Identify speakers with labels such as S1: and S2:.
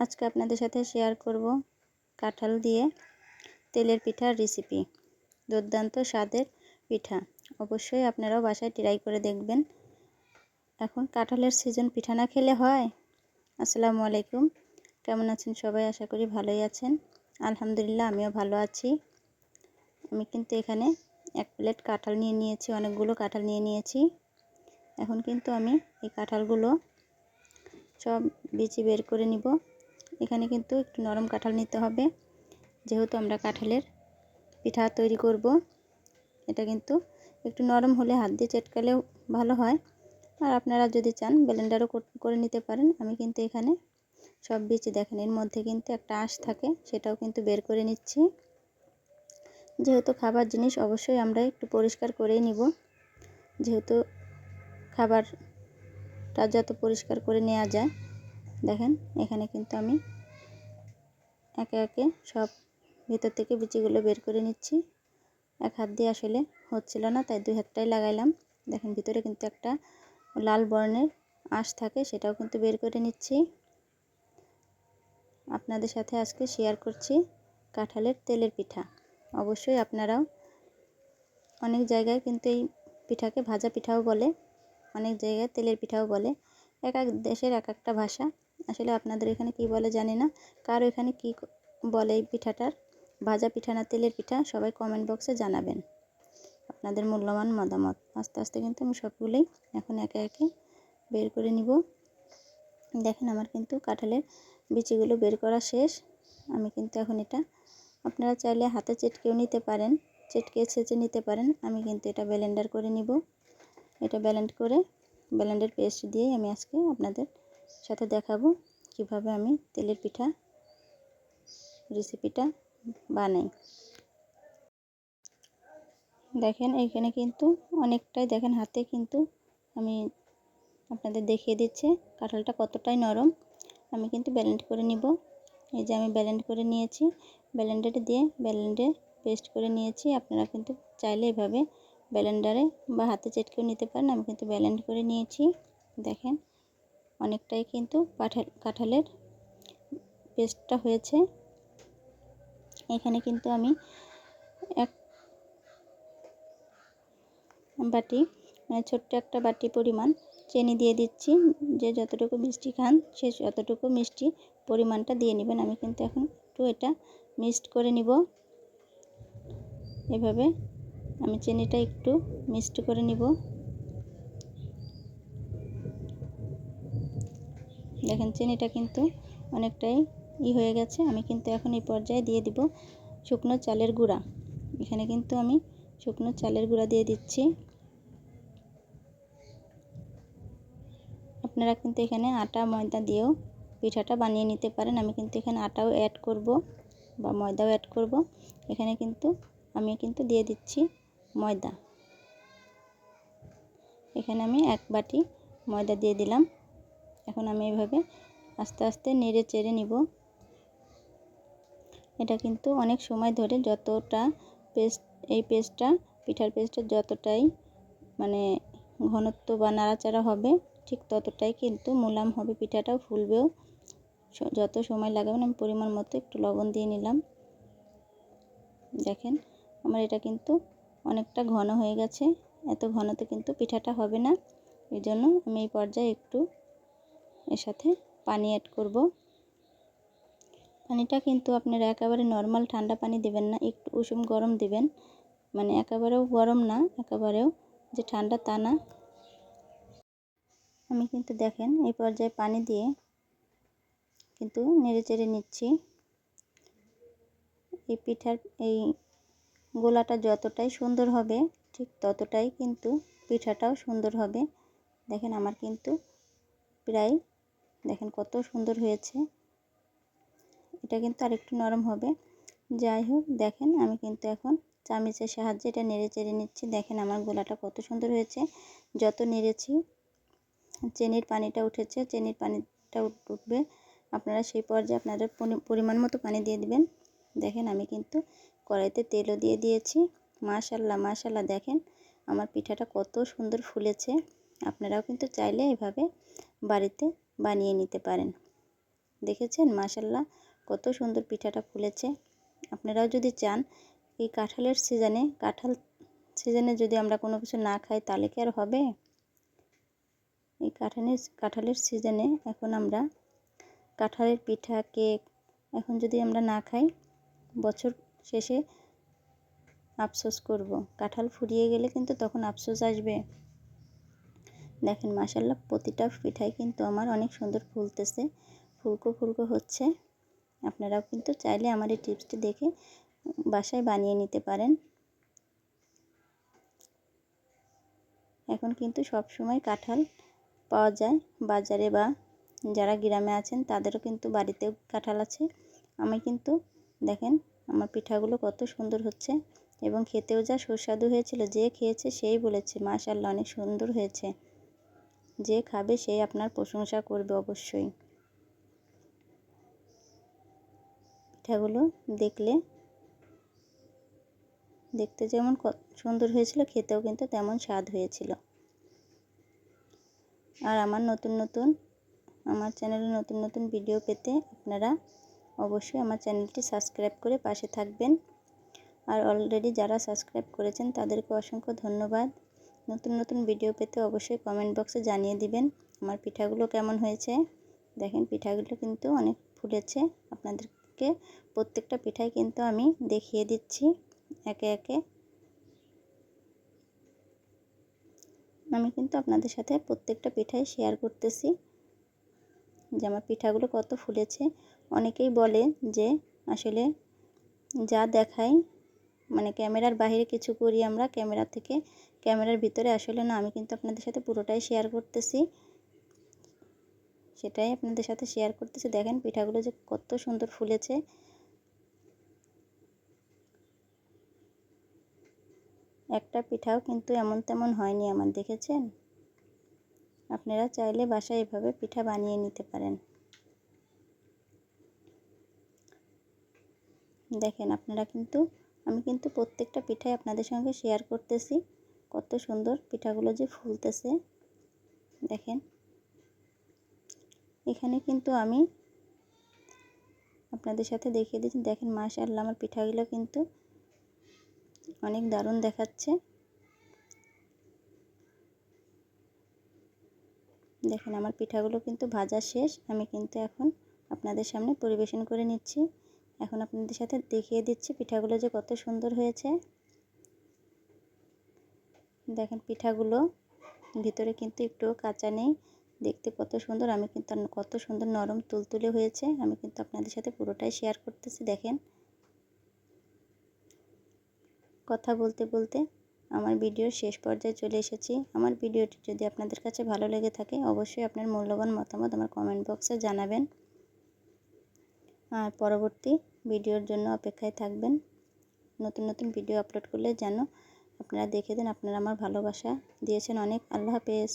S1: আজকে আপনাদের সাথে শেয়ার করব কাঁঠাল দিয়ে তেলের পিঠার রেসিপি দুর্দান্ত স্বাদের পিঠা। অবশ্যই আপনারাও বাসায় ট্রাই করে দেখবেন। এখন কাঁঠালের সিজন পিঠা না খেলে হয়? আসসালামু আলাইকুম। কেমন আছেন সবাই? আশা করি ভালোই আছেন। আলহামদুলিল্লাহ, আমিও ভালো আছি। আমি কিন্তু এখানে এক প্লেট কাঁঠাল নিয়ে নিয়েছি, অনেকগুলো কাঁঠাল নিয়ে নিয়েছি। এখন কিন্তু আমি এই কাঁঠালগুলো সব বিচি বের করে নিব। এখানে কিন্তু একটু নরম কাঁঠাল নিতে হবে। যেহেতু আমরা কাঁঠালের পিঠা তৈরি করব, এটা কিন্তু একটু নরম হলে হাত দিয়ে চেটকালেও ভালো হয়। আর আপনারা যদি চান ব্লেন্ডারও করে নিতে পারেন। আমি কিন্তু এখানে সব বিচি দেখেন, এর মধ্যে কিন্তু একটা আঁশ থাকে, সেটাও কিন্তু বের করে নিচ্ছি। যেহেতু খাবার জিনিস, অবশ্যই আমরা একটু পরিষ্কার করেই নিব। যেহেতু খাবারটা যত পরিষ্কার করে নেওয়া যায় দেখেন, এখানে কিন্তু আমি একে একে সব ভিতর থেকে বিচিগুলো বের করে নিচ্ছি। এক হাত দিয়ে আসলে হচ্ছিল না, তাই দুই হাতটাই লাগাইলাম। দেখেন, ভিতরে কিন্তু একটা লাল বর্ণের আঁশ থাকে, সেটাও কিন্তু বের করে নিচ্ছি। আপনাদের সাথে আজকে শেয়ার করছি কাঁঠালের তেলের পিঠা। অবশ্যই আপনারাও অনেক জায়গায় কিন্তু এই পিঠাকে ভাজা পিঠাও বলে, অনেক জায়গায় তেলের পিঠাও বলে। এক এক দেশের এক একটা ভাষা। আসলে আপনাদের এখানে কি বলে জানি না। কার এখানে কি বলে এই পিঠাটার? ভাজা পিঠা না তেলের পিঠা? সবাই কমেন্ট বক্সে জানাবেন। আপনাদের মূল্যবান মতামত। আস্তে আস্তে কিন্তু আমি সবগুলোই এখন একে একে বের করে নিব। দেখেন আমার কিন্তু কাঁঠালের বিচিগুলো বের করা শেষ। আমি কিন্তু এখন এটা আপনারা চাইলে হাতে চেটকেও নিতে পারেন। চেটকে ছেঁচে নিতে পারেন। আমি কিন্তু এটা ব্লেন্ডার করে নিব। এটা ব্লেন্ড করে ব্লেন্ডের পেস্ট দিয়ে আমি আজকে আপনাদের সাথে দেখাবো কীভাবে আমি তেলের পিঠা রেসিপিটা বানাই। দেখেন এইখানে কিন্তু অনেকটাই, দেখেন হাতে কিন্তু আমি আপনাদের দেখিয়ে দিচ্ছে কাঁঠালটা কতটাই নরম। আমি কিন্তু ব্যালেন্ড করে নিব। এই যে আমি ব্যালেন্ড করে নিয়েছি। ব্যালেন্ডারে দিয়ে ব্যালেন্ডে পেস্ট করে নিয়েছি। আপনারা কিন্তু চাইলে এভাবে ব্যালেন্ডারে বা হাতে চেটকেও নিতে পারেন। আমি কিন্তু ব্যালেন্ড করে নিয়েছি। দেখেন। অনেকটাই কিন্তু কাঁঠাল কাঁঠালের পেস্টটা হয়েছে। এখানে কিন্তু আমি এক বাটি মানে ছোট্ট একটা বাটি পরিমাণ চিনি দিয়ে দিচ্ছি। যে যতটুকু মিষ্টি খান, সে যতটুকু মিষ্টি পরিমাণটা দিয়ে নেবেন। আমি কিন্তু এখন একটু এটা মিক্সড করে নিব। এভাবে আমি চিনিটা একটু মিক্সড করে নিব। দেখেন চিনিটা কিন্তু অনেকটাই ই হয়ে গেছে। আমি কিন্তু এখন এই পর্যায়ে দিয়ে দিব শুকনো চালের গুঁড়া। এখানে কিন্তু আমি শুকনো চালের গুঁড়া দিয়ে দিচ্ছি। আপনারা কিন্তু এখানে আটা, ময়দা দিয়েও পিঠাটা বানিয়ে নিতে পারেন। আমি কিন্তু এখানে আটাও অ্যাড করব বা ময়দাও অ্যাড করব। এখানে কিন্তু আমি কিন্তু দিয়ে দিচ্ছি ময়দা। এখানে আমি এক বাটি ময়দা দিয়ে দিলাম। এখন আমি এভাবে আস্তে আস্তে নেড়ে চেড়ে নিব। এটা কিন্তু অনেক সময় ধরে যতটা পেস্ট, এই পেস্টটা, পিঠার পেস্টটা যতটাই মানে ঘনত্ব বা নাড়াচাড়া হবে, ঠিক ততটাই কিন্তু মোলাম হবে, পিঠাটাও ফুলবেও। যত সময় লাগাবেন আমি পরিমাণ মতো একটু লবণ দিয়ে নিলাম। দেখেন, আমার এটা কিন্তু অনেকটা ঘন হয়ে গেছে, এত ঘনতে কিন্তু পিঠাটা হবে না। এই জন্য আমি এই পর্যায়ে একটু এর সাথে পানি অ্যাড করব। পানিটা কিন্তু আপনারা একেবারে নর্মাল ঠান্ডা পানি দেবেন না, একটু উষুম গরম দেবেন। মানে একেবারেও গরম না, একেবারেও যে ঠান্ডা তা না। আমি কিন্তু দেখেন এই পর্যায়ে পানি দিয়ে কিন্তু নেড়ে চেড়ে নিচ্ছি। এই পিঠার, এই গোলাটা যতটাই সুন্দর হবে, ঠিক ততটাই কিন্তু পিঠাটাও সুন্দর হবে। দেখেন আমার কিন্তু প্রায় দেখেন কত সুন্দর হয়েছে। এটা কিন্তু আরেকটু নরম হবে। যাই হোক, দেখেন আমি কিন্তু এখন চামিচের সাহায্যে এটা নেড়ে চেড়ে নিচ্ছি। দেখেন আমার গোলাটা কত সুন্দর হয়েছে। যত নেড়েছি, চেনির পানিটা উঠেছে। চেনির পানিটা উঠবে। আপনারা সেই পর্যায়ে আপনাদের পরিমাণ মতো পানি দিয়ে দিবেন। দেখেন আমি কিন্তু কড়াইতে তেলও দিয়ে দিয়েছি। মাশাল্লাহ মাশাল্লাহ, দেখেন আমার পিঠাটা কত সুন্দর ফুলেছে। আপনারাও কিন্তু চাইলে এভাবে বাড়িতে বানিয়ে নিতে পারেন। দেখেছেন? মাসাল্লাহ কত সুন্দর পিঠাটা ফুলেছে। আপনারাও যদি চান, এই কাঁঠালের সিজনে কাঁঠাল সিজনে যদি আমরা কোনো কিছু না খাই, তাহলে কি আর হবে? এই কাঁঠালের কাঁঠালের সিজনে এখন আমরা কাঁঠালের পিঠা কেক এখন যদি আমরা না খাই, বছর শেষে আফসোস করব। কাঁঠাল ফুরিয়ে গেলে কিন্তু তখন আফসোস আসবে। দেখেন মাসাল্লাহ প্রতিটা পিঠাই কিন্তু আমার অনেক সুন্দর ফুলতেছে। ফুলকো ফুলকো হচ্ছে। আপনারাও কিন্তু চাইলে আমার এই টিপসটি দেখে বাসায় বানিয়ে নিতে পারেন। এখন কিন্তু সব সময় কাঁঠাল পাওয়া যায় বাজারে বা যারা গ্রামে আছেন তাদেরও কিন্তু বাড়িতেও কাঁঠাল আছে। আমি কিন্তু দেখেন আমার পিঠাগুলো কত সুন্দর হচ্ছে এবং খেতেও যা সুস্বাদু হয়েছিল, যে খেয়েছে সেই বলেছে মাশাল্লাহ অনেক সুন্দর হয়েছে। যে খাবে সেই আপনার প্রশংসা করবে অবশ্যই। পিঠাগুলো দেখলে, দেখতে যেমন সুন্দর হয়েছিল, খেতেও কিন্তু তেমন স্বাদ হয়েছিল। আর আমার নতুন নতুন, আমার চ্যানেলে নতুন নতুন ভিডিও পেতে আপনারা অবশ্যই আমার চ্যানেলটি সাবস্ক্রাইব করে পাশে থাকবেন। আর অলরেডি যারা সাবস্ক্রাইব করেছেন, তাদেরকে অসংখ্য ধন্যবাদ। নতুন নতুন ভিডিও পেতে অবশ্যই কমেন্ট বক্সে জানিয়ে দিবেন আমার পিঠাগুলো কেমন হয়েছে। দেখেন, পিঠাগুলো কিন্তু অনেক ফুলেছে। আপনাদেরকে প্রত্যেকটা পিঠাই কিন্তু আমি দেখিয়ে দিচ্ছি একে একে। আমি কিন্তু আপনাদের সাথে প্রত্যেকটা পিঠাই শেয়ার করতেছি যে আমার পিঠাগুলো কত ফুলেছে। অনেকেই বলে যে আসলে যা দেখাই মানে ক্যামেরার বাইরে কিছু করি আমরা, ক্যামেরা থেকে। ক্যামেরার ভিতরে আসলে না, আমি কিন্তু আপনাদের সাথে পুরোটাই শেয়ার করতেছি। সেটাই আপনাদের সাথে শেয়ার করতেছি। দেখেন পিঠাগুলো যে কত সুন্দর ফুলেছে। একটা পিঠাও কিন্তু এমন তেমন হয়নি আমার, দেখেছেন? আপনারা চাইলে বাসায় এভাবে পিঠা বানিয়ে নিতে পারেন। দেখেন আপনারা কিন্তু আমি কিন্তু প্রত্যেকটা পিঠাই আপনাদের সঙ্গে শেয়ার করতেছি। কত সুন্দর পিঠাগুলো যে ফুলতেছে। দেখেন। এখানে কিন্তু আমি আপনাদের সাথে দেখিয়ে দিচ্ছি। দেখেন, মাশাআল্লাহ, আমার পিঠাগুলো কিন্তু অনেক দারুণ দেখাচ্ছে। দেখেন, আমার পিঠাগুলো কিন্তু ভাজা শেষ। আমি কিন্তু এখন আপনাদের সামনে পরিবেশন করে নিচ্ছি। এখন আপনাদের সাথে দেখিয়ে দিচ্ছি পিঠাগুলো যে কত সুন্দর হয়েছে। দেখেন পিঠাগুলো, ভিতরে কিন্তু একটুও কাঁচা নেই, দেখতে কত সুন্দর। আমি কিন্তু কত সুন্দর নরম তুলতুলে হয়েছে, আমি কিন্তু আপনাদের সাথে পুরোটাই শেয়ার করতেছি, দেখেন। কথা বলতে বলতে আমার ভিডিওর শেষ পর্যায়ে চলে এসেছি। আমার ভিডিওটি যদি আপনাদের কাছে ভালো লেগে থাকে, অবশ্যই আপনার মূল্যবান মতামত আমার কমেন্ট বক্সে জানাবেন। আর পরবর্তী ভিডিওর জন্য অপেক্ষায় থাকবেন। নতুন নতুন ভিডিও আপলোড করলে যেন আপনারা দেখে দেন আপনারা আমার ভালোবাসা। দিয়েছেন অনেক। আল্লাহ হাফেজ।